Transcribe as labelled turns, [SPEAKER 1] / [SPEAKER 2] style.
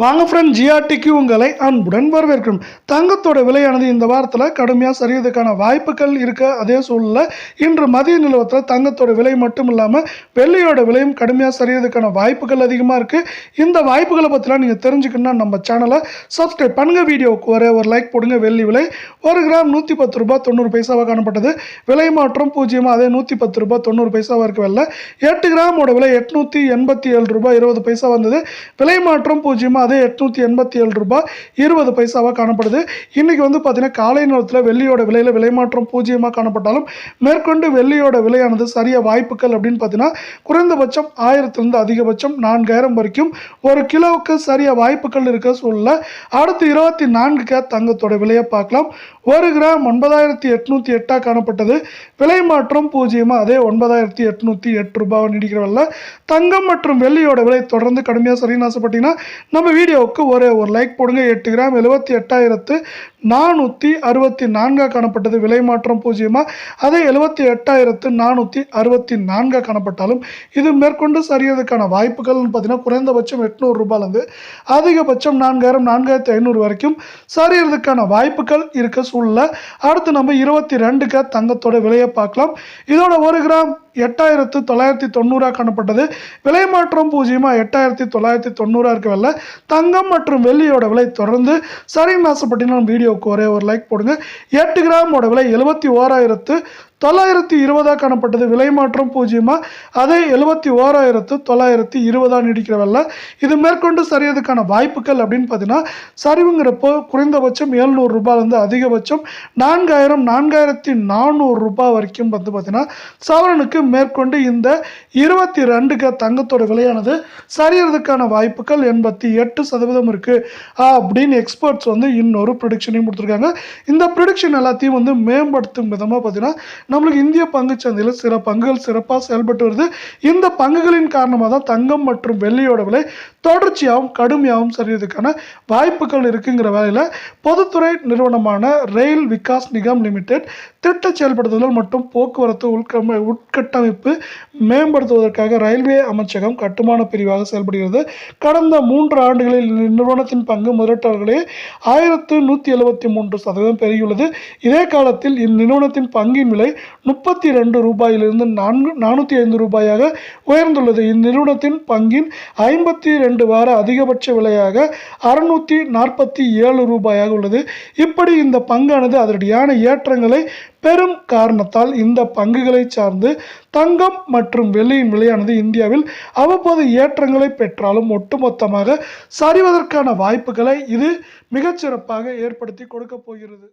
[SPEAKER 1] வாங்க ஃப்ரெண்ட் ஜிஆர்டிக்கு உங்களை அன்புடன் வரவேற்கிறோம். தங்கத்தோட விலையானது இந்த வாரத்தில் கடுமையாக சரியதுக்கான வாய்ப்புகள் இருக்க. அதே சூழலில் இன்று மதிய நிலவரத்தில் தங்கத்தோட விலை மட்டும் இல்லாமல் வெள்ளையோட விலையும் கடுமையாக சரியதுக்கான வாய்ப்புகள் அதிகமாக இருக்குது இந்த வாய்ப்புகளை பற்றிலாம் நீங்கள் தெரிஞ்சுக்கணும்னா நம்ம சேனலை சப்ஸ்கிரைப் பண்ணுங்கள் வீடியோவுக்கு ஒரே ஒரு லைக் போடுங்க. வெள்ளி விலை ஒரு கிராம் நூற்றி பத்து ரூபா தொண்ணூறு பைசாவாக காணப்பட்டது. விலை மாற்றம் பூஜ்ஜியமாக அதே நூற்றி பத்து ரூபா தொண்ணூறு பைசாவாக இருக்க வரல. எட்டு கிராமோட விலை எட்நூற்றி எண்பத்தி ஏழு ரூபாய் இருபது பைசா வந்தது. விலை மாற்றம் பூஜ்ஜியமாக அதே எட்நூற்றி எண்பத்தி ஏழு ரூபாய் இருபது பைசாவாக காணப்படுது. இன்றைக்கி வந்து பார்த்தீங்கன்னா காலை நேரத்தில் வெள்ளியோட விலையில் விலை மாற்றம் பூஜ்ஜியமாக காணப்பட்டாலும் மேற்கொண்டு வெள்ளியோட விலையானது சரிய வாய்ப்புகள் அப்படின்னு பார்த்தீங்கன்னா குறைந்தபட்சம் ஆயிரத்துலேருந்து அதிகபட்சம் நான்காயிரம் வரைக்கும் ஒரு கிலோவுக்கு சரிய வாய்ப்புகள் இருக்க சூழலில் அடுத்து இருபத்தி நான்கு கே தங்கத்தோட விலையை பார்க்கலாம். ஒரு கிராம் ஒன்பதாயிரத்தி எட்நூற்றி எட்டாக காணப்பட்டது. விலை மாற்றம் பூஜ்ஜியமாக அதே ஒன்பதாயிரத்தி எட்நூற்றி எட்டு ரூபாவை நீடிக்கிறவல்ல தங்கம் மற்றும் வெள்ளியோட விலை தொடர்ந்து கடுமையாக சரின்னு ஆசைப்பட்டீங்கன்னா நம்ம வீடியோவுக்கு ஒரே ஒரு லைக் போடுங்க. எட்டு கிராம் எழுபத்தி எட்டாயிரத்து நானூற்றி அறுபத்தி நான்காக காணப்பட்டது. விலை மாற்றம் பூஜ்ஜியமாக அதே எழுபத்தி எட்டாயிரத்து நானூற்றி அறுபத்தி நான்காக காணப்பட்டாலும் இது மேற்கொண்டு சரியறதுக்கான வாய்ப்புகள்னு பார்த்தீங்கன்னா குறைந்தபட்சம் எட்நூறு ரூபாயிலேருந்து அதிகபட்சம் நான்காயிரம் நான்காயிரத்தி ஐநூறு வரைக்கும் சரியறதுக்கான வாய்ப்புகள் இருக்க சூழ்நிலை. அடுத்து நம்ம இருபத்தி ரெண்டுக்கு தங்கத்தோட விலையை பார்க்கலாம். இதோட ஒரு கிராம் எட்டாயிரத்து தொள்ளாயிரத்தி தொண்ணூறாக காணப்பட்டது. விலை மாற்றம் பூஜ்ஜியமாக எட்டாயிரத்தி தொள்ளாயிரத்தி தொண்ணூறாக இருக்கவில்ல. தங்கம் மற்றும் வெள்ளியோட விலை தொடர்ந்து சரின்னு ஆசைப்பட்டீங்கன்னா வீடியோவுக்கு ஒரே ஒரு லைக் போடுங்க. எட்டு கிராமோட விலை எழுபத்தி ஓராயிரத்து தொள்ளாயிரத்தி இருபதாக காணப்பட்டது. விலை மாற்றம் பூஜ்ஜியமாக அதே எழுபத்தி ஓராயிரத்து தொள்ளாயிரத்தி இருபதாக நீடிக்கிறவல்ல. இது மேற்கொண்டு சரியதுக்கான வாய்ப்புகள் அப்படின்னு பார்த்தீங்கன்னா சரிவுங்கிறப்போ குறைந்தபட்சம் ஏழ்நூறு ரூபாயிலேருந்து அதிகபட்சம் நான்காயிரம் நான்காயிரத்தி நானூறு ரூபாய் வரைக்கும் வந்து பார்த்தீங்கன்னா சவரனுக்கு மேற்கொண்டு இந்த இருபத்தி ரெண்டுக்கு தங்கத்தோட விலையானது சரியறதுக்கான வாய்ப்புகள் எண்பத்தி எட்டு சதவீதம் இருக்குது அப்படின்னு எக்ஸ்பர்ட்ஸ் வந்து இன்னொரு ப்ரொடிக்ஷனையும் கொடுத்துருக்காங்க. இந்த ப்ரொடிக்ஷன் எல்லாத்தையும் வந்து மேம்படுத்தும் விதமாக பார்த்தீங்கன்னா நம்மளுக்கு இந்திய பங்குச் சந்தையில் சில பங்குகள் சிறப்பாக செயல்பட்டு வருது. இந்த பங்குகளின் காரணமாக தான் தங்கம் மற்றும் வெள்ளியோட விலை தொடர்ச்சியாகவும் கடுமையாகவும் சரிவதற்கான வாய்ப்புகள் இருக்குங்கிற வேலையில் பொதுத்துறை நிறுவனமான ரயில் விகாஸ் நிகம் லிமிடெட் திட்ட செயல்படுத்துதல் மற்றும் போக்குவரத்து உள்கம உட்கட்டமைப்பு மேம்படுத்துவதற்காக ரயில்வே அமைச்சகம் கட்டுமான பிரிவாக செயல்படுகிறது. கடந்த மூன்று ஆண்டுகளில் இந்நிறுவனத்தின் பங்கு முதலீட்டாளர்களே ஆயிரத்து நூற்றி எழுபத்தி மூன்று சதவீதம் பெருகியுள்ளது. இதே காலத்தில் இந்நிறுவனத்தின் பங்கின் விலை முப்பத்தி ரெண்டு ரூபாயிலிருந்து நான்கு நானூற்றி ஐந்து ரூபாயாக உயர்ந்துள்ளது. இந்நிறுவனத்தின் பங்கின் ஐம்பத்தி ரெண்டு வார அதிகபட்ச விலையாக அறுநூற்றி நாற்பத்தி ஏழு ரூபாயாக உள்ளது. இப்படி இந்த பங்கானது அதனுடையான ஏற்றங்களை பெரும் காரணத்தால் இந்த பங்குகளை சார்ந்து தங்கம் மற்றும் வெள்ளியின் விலையானது இந்தியாவில் அவ்வப்போது ஏற்றங்களை பெற்றாலும் ஒட்டுமொத்தமாக சரிவதற்கான வாய்ப்புகளை இது மிகச்சிறப்பாக ஏற்படுத்தி கொடுக்க போகிறது.